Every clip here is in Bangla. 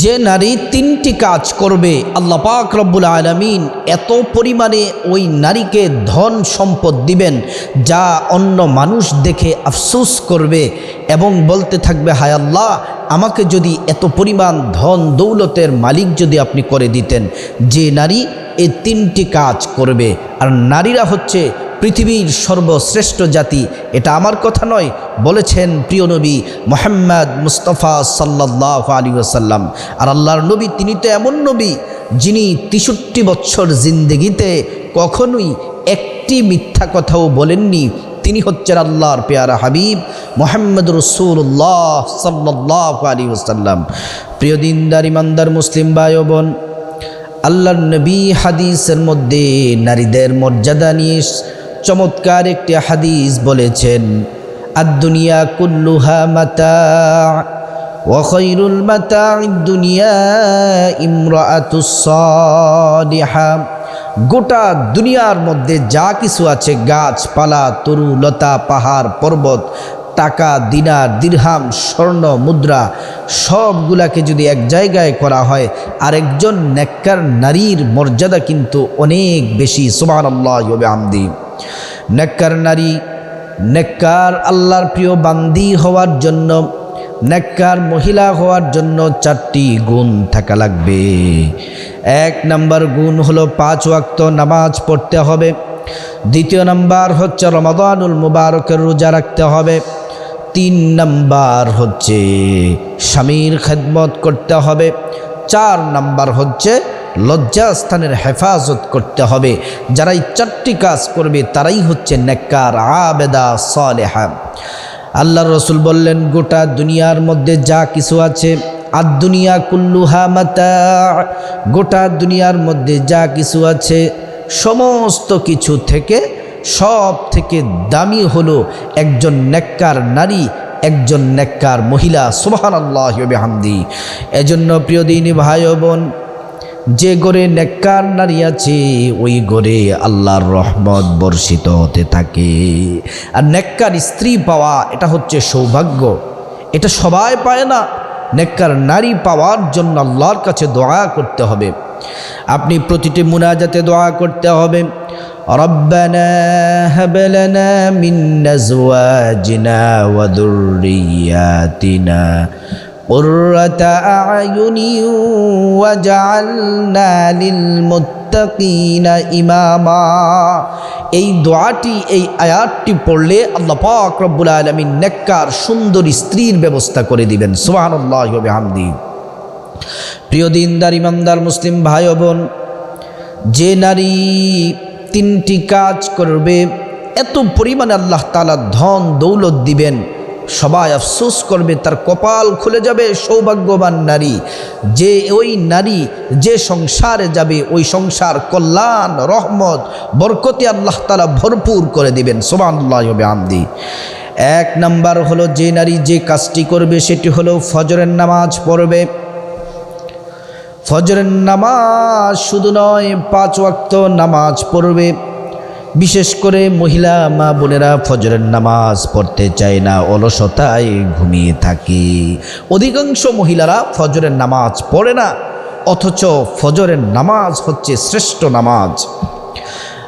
যে নারী তিনটি কাজ করবে, আল্লাহ পাক রব্বুল আলমিন এত পরিমাণে ওই নারীকে ধন সম্পদ দিবেন যা অন্য মানুষ দেখে আফসোস করবে এবং বলতে থাকবে, হায় আল্লাহ, আমাকে যদি এত পরিমাণ ধন দৌলতের মালিক যদি আপনি করে দিতেন। যে নারী এই তিনটি কাজ করবে। আর নারীরা হচ্ছে পৃথিবীর সর্বশ্রেষ্ঠ জাতি। এটা আমার কথা নয়, বলেছেন প্রিয় নবী মোহাম্মদ মুস্তফা সাল্লাহ আলী ওসাল্লাম আর আল্লাহর নবী তিনি তো এমন নবী যিনি তেষট্টি বছর জিন্দগিতে কখনোই একটি মিথ্যা কথাও বলেননি। তিনি হচ্ছেন আল্লাহর পেয়ারা হাবিব মোহাম্মদ রসুল্লাহ সাল্লাহ আলী ওসাল্লাম প্রিয় দিনদার, ইমানদার মুসলিম ভাই বোন আল্লাহর নবী হাদিসের মধ্যে নারীদের মর্যাদা নিয়ে চমৎকার একটি হাদিস বলেছেন আদুনিয়া কুল্লুহা মাতা ওয়াখৈরুল মাতা দুনিয়া ইমরাতুসলিহা গোটা দুনিয়ার মধ্যে যা কিছু আছে, গাছপালা, তরু, লতা, পাহাড়, পর্বত, টাকা, দিনার, দীর্হাম, স্বর্ণ, মুদ্রা, সবগুলাকে যদি এক জায়গায় করা হয়, আরেকজন নেককার নারীর মর্যাদা কিন্তু অনেক বেশি। আল্লাহ আমদি নেককার নারী, নেককার আল্লাহর প্রিয় বান্দি হওয়ার জন্য, নেককার মহিলা হওয়ার জন্য চারটি গুণ থাকা লাগবে। এক নাম্বার গুণ হলো পাঁচ ওয়াক্ত নামাজ পড়তে হবে। দ্বিতীয় নাম্বার হচ্ছে রমাদানুল মুবারকের রোজা রাখতে হবে। তিন নাম্বার হচ্ছে স্বামীর খেদমত করতে হবে। চার নাম্বার হচ্ছে লজ্জাস্থানের হেফাজত করতে হবে। যারা এই চারটি কাজ করবে, তারাই হচ্ছে নেককার, আবেদা, সালেহা। আল্লাহ রসুল বললেন, গোটা দুনিয়ার মধ্যে যা কিছু আছে আর দুনিয়া কুল্লুহা মাতা, গোটা দুনিয়ার মধ্যে যা কিছু আছে, সমস্ত কিছু থেকে, সব থেকে দামি হলো একজন নেককার নারী, একজন নেককার মহিলা। সুবাহান আল্লাহ হামদি এজন্য প্রিয় দিনী ভাই বোন যে গড়ে নেককার নারী আছে ওই গড়ে আল্লাহর রহমত বর্ষিত হতে থাকে আর নেককার স্ত্রী পাওয়া এটা হচ্ছে সৌভাগ্য এটা সবাই পায় না নেককার নারী পাওয়ার জন্য আল্লাহর কাছে দোয়া করতে হবে আপনি প্রতিটি মুনাজাতে দোয়া করতে হবে ربنا هب لنا من أزواجنا وذرياتنا قرة أعين وجعلنا للمتقين إماما এই দোয়াটি এই আয়াতটি পড়লে আল্লাহ পাক রব্বুল আলমিন নেককার সুন্দর স্ত্রীর ব্যবস্থা করে দিবেন সুবহানাল্লাহ হামদি প্রিয় দিনদার ইমানদার মুসলিম ভাই বোন যে নারী তিনটি কাজ করবে এত পরিমাণে আল্লাহ তালা ধন দৌলত দিবেন সবাই আফসোস করবে, তার কপাল খুলে যাবে সৌভাগ্যবান নারী। যে ওই নারী, যে সংসারে যাবে, ওই সংসার কল্যাণ, রহমত বরকতে আল্লাহ তালা ভরপুর করে দিবেন। সোবান্লাহ হবে আমদি এক নাম্বার হলো যে নারী যে কাজটি করবে, সেটি হলো ফজরের নামাজ পড়বে। ফজরের নামাজ শুধু নয়, পাঁচ ওয়াক্ত নামাজ পড়বে। বিশেষ করে মহিলা মা বোনেরা ফজরের নামাজ পড়তে চায় না, অলসতায় ঘুমিয়ে থাকে। অধিকাংশ মহিলারা ফজরের নামাজ পড়ে না, অথচ ফজরের নামাজ হচ্ছে শ্রেষ্ঠ নামাজ।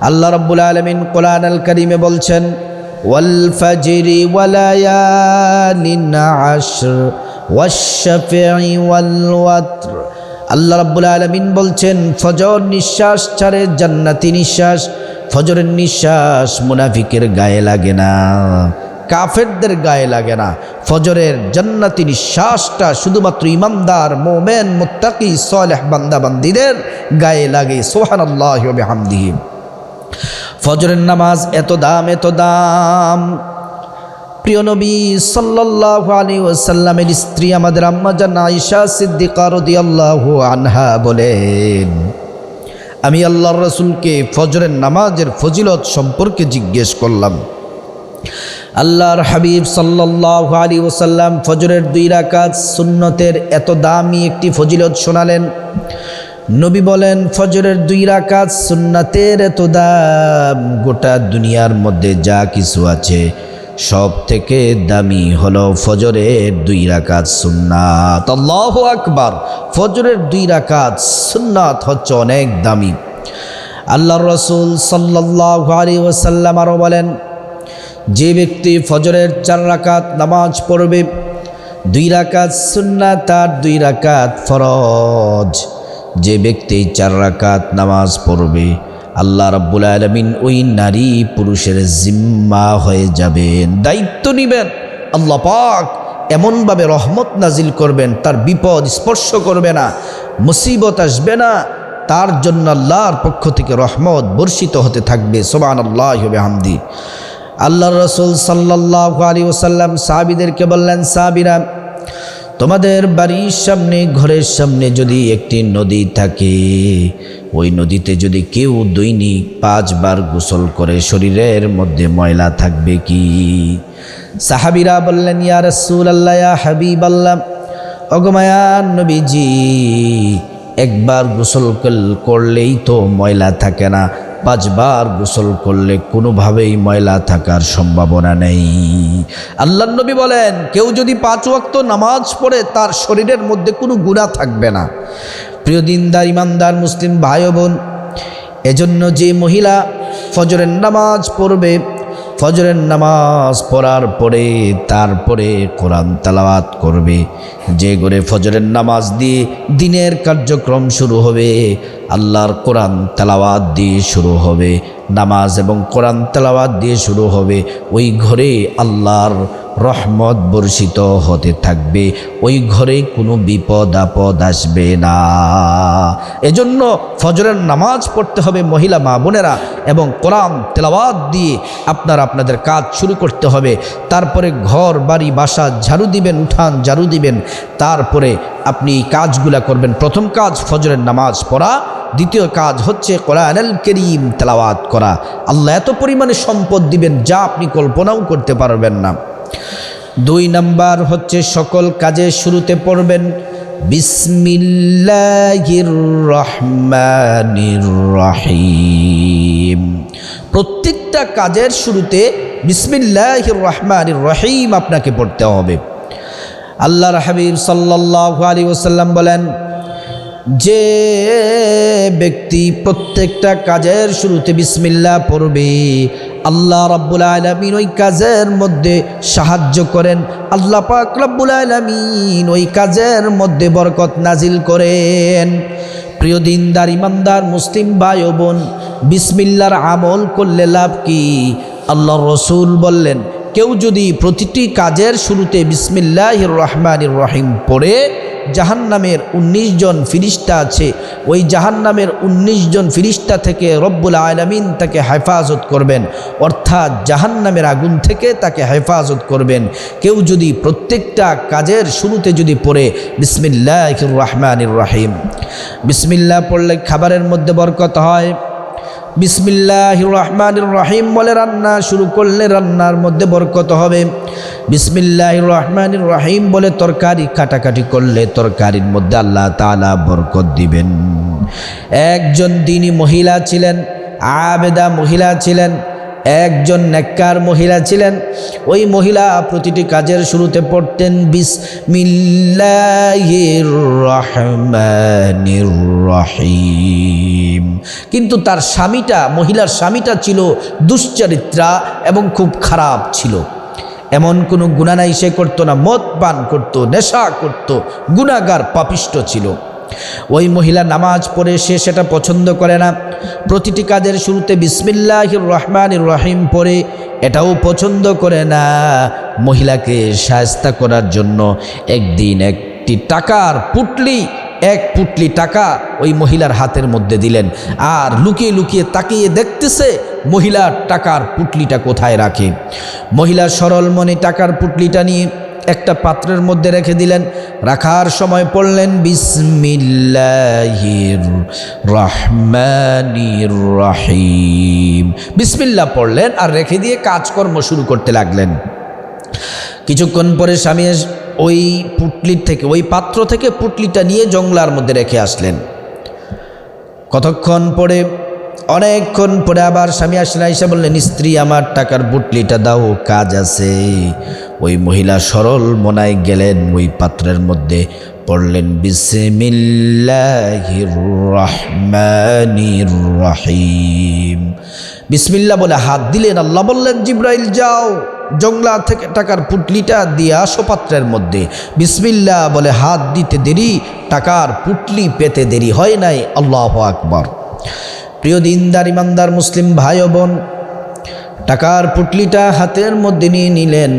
আল্লাহ রব্বুল আলমিন কোরআন আল করিমে বলছেন ওয়াশ-শাফিঈ ওয়াল ওয়াতর। আল্লাহ রাব্বুল আলমিন বলছেন, ফজর নিঃশ্বাস ছাড়ে, জান্নাতি নিঃশ্বাস ফজরের নিঃশ্বাস মুনাফিকের গায়ে লাগে না, কাফেরদের গায়ে লাগে না। ফজরের জান্নাতি নিঃশ্বাসটা শুধুমাত্র ইমানদার, মোমেন, মুত্তাকি, সলেহ বান্দাবান্দিদের গায়ে লাগে। সোহান আল্লাহ ফজরের নামাজ এত দাম এত দাম। প্রিয় নবী সাল্লাল্লাহু আলাইহি ওয়াসাল্লামের স্ত্রী আমাদের আম্মা জান আয়েশা সিদ্দিকা রাদিয়াল্লাহু আনহা বলেন আমি আল্লাহর রসুলকে ফজরের নামাজের ফজিলত সম্পর্কে জিজ্ঞেস করলাম। আল্লাহর হাবিব সাল্লাল্লাহু আলাইহি ওয়াসাল্লাম ফজরের দুই রাকাত সুন্নতের এত দামি একটি ফজিলত শোনালেন। নবী বলেন, ফজরের দুই রাকাত সুন্নাতের এত দাম গোটা দুনিয়ার মধ্যে যা কিছু আছে সব থেকে দামি হলো ফজরের দুই রাকাত সুন্নাত। আল্লাহ আকবার, ফজরের দুই রাকাত সুন্নাত হচ্ছে অনেক দামি। আল্লাহ রসুল সাল্লাহ আলী ওসাল্লাম আরও বলেন, যে ব্যক্তি ফজরের চার রাকাত নামাজ পড়বে, দুই রাকাত সুন্নাত তার দুই রাকাত ফরজ। যে ব্যক্তি চার রাকাত নামাজ পড়বে আল্লাহ রাব্বুল আলমিন ওই নারী পুরুষের জিম্মা হয়ে যাবেন। দায়িত্ব নিবেন। আল্লাহ পাক এমনভাবে রহমত নাজিল করবেন, তার বিপদ স্পর্শ করবে না, মুসিবত আসবে না। তার জন্য আল্লাহর পক্ষ থেকে রহমত বর্ষিত হতে থাকবে। সোবান আল্লাহ হামদি আল্লাহ রসুল সাল্লাহ আলী ওসাল্লাম সাহাবিদেরকে বললেন, সাহাবিরা, তোমাদের বাড়ির সামনে, ঘরের সামনে যদি একটি নদী থাকে ওই নদীতে যদি কেউ দৈনিক পাঁচবার গোসল করে, শরীরের মধ্যে ময়লা থাকবে কি? সাহাবিরা বললেন, ইয়া রসুল আল্লাহ হাবিব আল্লাহ অগমায়ান নবীজি, একবার গোসল করলেই তো ময়লা থাকে না। পাঁচবার গোসল করলে কোনোভাবেই ময়লা থাকার সম্ভাবনা নেই। আল্লাহ নবী বলেন, কেউ যদি পাঁচ ওয়াক্ত নামাজ পড়ে, তার শরীরের মধ্যে কোনো গুণা থাকবে না। প্রিয় দিনদার, ইমানদার, মুসলিম ভাই বোন, এজন্য যে মহিলা ফজরের নামাজ পড়বে, ফজরের নামাজ পড়ার পরে তারপরে কোরআন তালাওয়াত করবে। যে করে ফজরের নামাজ দিয়ে দিনের কার্যক্রম শুরু হবে আল্লাহর কোরআন তালাওয়াত দিয়ে শুরু হবে, নামাজ এবং কোরআন তালাওয়াত দিয়ে শুরু হবে, ওই ঘরে আল্লাহর রহমত বর্ষিত হতে থাকবে, ওই ঘরে কোনো বিপদ আপদ আসবে না। এজন্য ফজরের নামাজ পড়তে হবে মহিলা মা বোনেরা এবং কোরআন তেলাওয়াত দিয়ে আপনার আপনাদের কাজ শুরু করতে হবে। তারপরে ঘর, বাড়ি, বাসা ঝাড়ু দিবেন, উঠান ঝাড়ু দিবেন, তারপরে আপনি কাজগুলা করবেন। প্রথম কাজ ফজরের নামাজ পড়া দ্বিতীয় কাজ হচ্ছে কোরআনাল করিম তেলাওয়াত করা। আল্লাহ এত পরিমাণে সম্পদ দিবেন যা আপনি কল্পনাও করতে পারবেন না। দুই নাম্বার হচ্ছে সকল কাজের শুরুতে পড়বেন, বিসমিল্লাহির রহমানির রহিম। প্রত্যেকটা কাজের শুরুতে বিসমিল্লাহির রহমানির রহিম আপনাকে পড়তে হবে। আল্লাহর হাবিব সাল্লাল্লাহু আলাইহি ওসাল্লাম বলেন যে ব্যক্তি প্রত্যেকটা কাজের শুরুতে বিসমিল্লা পড়বে, আল্লাহ রাব্বুল আলমিন ওই কাজের মধ্যে সাহায্য করেন। আল্লাহ পাক রাব্বুল আলমিন ওই কাজের মধ্যে বরকত নাজিল করেন। প্রিয় দিনদার, ইমানদার, মুসলিম ভাই ও বোন বিসমিল্লার আমল করলে লাভ কি? আল্লাহ রসুল বললেন, কেউ যদি প্রতিটি কাজের শুরুতে বিসমিল্লাহ রহমানির রহিম পড়ে জাহান্নামের ১৯ জন ফিরিস্তা আছে। ওই জাহান্নামের ১৯ জন ফিরিস্তা থেকে রব্বুল আলমিন তাকে হেফাজত করবেন। অর্থাৎ জাহান্নামের আগুন থেকে তাকে হেফাজত করবেন। কেউ যদি প্রত্যেকটা কাজের শুরুতে যদি পড়ে বিসমিল্লাহ রহমানির রাহিম। বিসমিল্লাহ পড়লে খাবারের মধ্যে বরকত হয়। বিসমিল্লাহ রহমান রহিম বলে রান্না শুরু করলে রান্নার মধ্যে বরকত হবে। বিসমিল্লাহ রহমান রহিম বলে তরকারি কাটাকাটি করলে তরকারির মধ্যে আল্লাহ তালা বরকত দিবেন। একজন তিনি মহিলা ছিলেন, আবেদা মহিলা ছিলেন একজন নেককার মহিলা ছিলেন। ওই মহিলা প্রতিটি কাজের শুরুতে পড়তেন, বিসমিল্লাহির রহমানির রহিম। কিন্তু তার স্বামীটা, মহিলার স্বামীটা ছিল দুশ্চরিত্রা এবং খুব খারাপ ছিল। এমন কোনো গুণা নাই, সে করতো না, মদ পান করতো, নেশা করত গুণাগার পাপিষ্ট ছিল। ওই মহিলা নামাজ পড়ে সে সেটা পছন্দ করে না। প্রতিটি কাজের শুরুতে বিসমিল্লাহ রহমান রহিম পড়ে, এটাও পছন্দ করে না। মহিলাকে সায়স্তা করার জন্য একদিন একটি টাকার পুটলি, এক পুটলি টাকা ওই মহিলার হাতের মধ্যে দিলেন আর লুকিয়ে লুকিয়ে তাকিয়ে দেখতেছে মহিলার টাকার পুটলিটা কোথায় রাখে। মহিলা সরল মনে টাকার পুটলিটা নিয়ে একটা পাত্রের মধ্যে রেখে দিলেন। রাখার সময় পড়লেন বিসমিল্লাহির রহমানির রহিম বিসমিল্লা পড়লেন আর রেখে দিয়ে কাজকর্ম শুরু করতে লাগলেন। কিছুক্ষণ পরে স্বামী ওই পুটলির থেকে, ওই পাত্র থেকে পুটলিটা নিয়ে জংলার মধ্যে রেখে আসলেন। কতক্ষণ পরে, অনেকক্ষণ পরে আবার স্বামী আসেন আইসা বললেন, স্ত্রী, আমার টাকার বুটলিটা দাও, কাজ আছে। ওই মহিলা সরল মনায় গেলেন, ওই পাত্রের মধ্যে পড়লেন রহিম। বিসমিল্লা বলে হাত দিলেন, আল্লাহ বললেন, জিব্রাইল, যাও, জংলা থেকে টাকার পুটলিটা দিয়ে আসো পাত্রের মধ্যে। বিসমিল্লা বলে হাত দিতে দেরি, টাকার পুটলি পেতে দেরি হয় নাই, আল্লাহ আকবর। প্রিয় দিনদার, ইমানদার, মুসলিম ভাই বোন, টাকার পুটলিটা হাতের মধ্যে নিয়ে নিলেন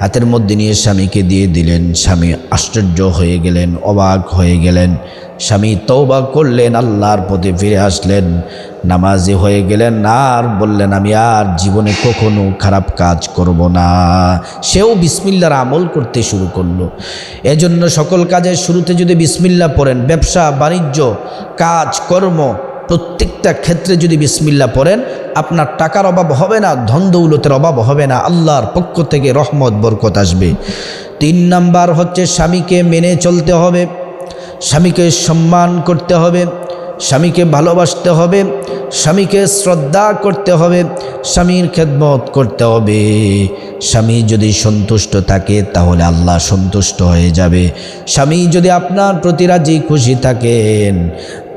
হাতের মধ্যে নিয়ে স্বামীকে দিয়ে দিলেন। স্বামী আশ্চর্য হয়ে গেলেন, অবাক হয়ে গেলেন। স্বামী তৌবা করলেন, আল্লাহর পথে ফিরে আসলেন। নামাজি হয়ে গেলেন, আর বললেন, আমি আর জীবনে কখনো খারাপ কাজ করব না। সেও বিসমিল্লার আমল করতে শুরু করল। এজন্য সকল কাজের শুরুতে যদি বিসমিল্লা পড়েন, ব্যবসা, বাণিজ্য, কাজ, কর্ম প্রত্যেকটা ক্ষেত্রে যদি বিসমিল্লা পড়েন, আপনার টাকার অভাব হবে না, ধন দৌলতের অভাব হবে না, আল্লাহর পক্ষ থেকে রহমত, বরকত আসবে। তিন নাম্বার হচ্ছে স্বামীকে মেনে চলতে হবে, স্বামীকে সম্মান করতে হবে, স্বামীকে ভালোবাসতে হবে, স্বামীকে শ্রদ্ধা করতে হবে, স্বামীর খেদমত করতে হবে। স্বামী যদি সন্তুষ্ট থাকে, তাহলে আল্লাহ সন্তুষ্ট হয়ে যাবে। স্বামী যদি আপনার প্রতি রাজি খুশি থাকেন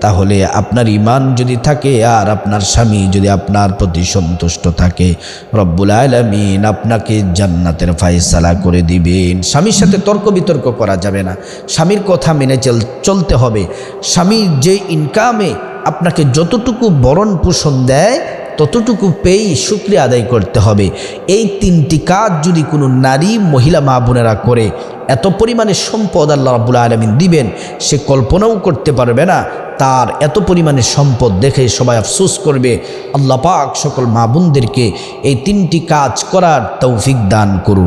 তাহলে আপনার ইমান যদি থাকে আর আপনার স্বামী যদি আপনার প্রতি সন্তুষ্ট থাকে, রব্বুল আলমিন আপনাকে জান্নাতের ফাইসালা করে দিবেন। স্বামীর সাথে তর্ক বিতর্ক করা যাবে না। স্বামীর কথা মেনে চল চলতে হবে। স্বামীর যে ইনকামে আপনাকে যতটুকু বরণ পোষণ দেয়, ততটুকু পেয়েই শুক্রিয়া আদায় করতে হবে। এই তিনটি কাজ যদি কোনো নারী, মহিলা, মা বোনেরা করে, এত পরিমাণে সম্পদ আল্লাহ রাবুল আলমিন দিবেন, সে কল্পনাও করতে পারবে না তার এত পরিমাণে সম্পদ দেখে সবাই আফসোস করবে। আল্লাহ পাক সকল মা বোনদেরকে এই তিনটি কাজ করার তৌফিক দান করুন।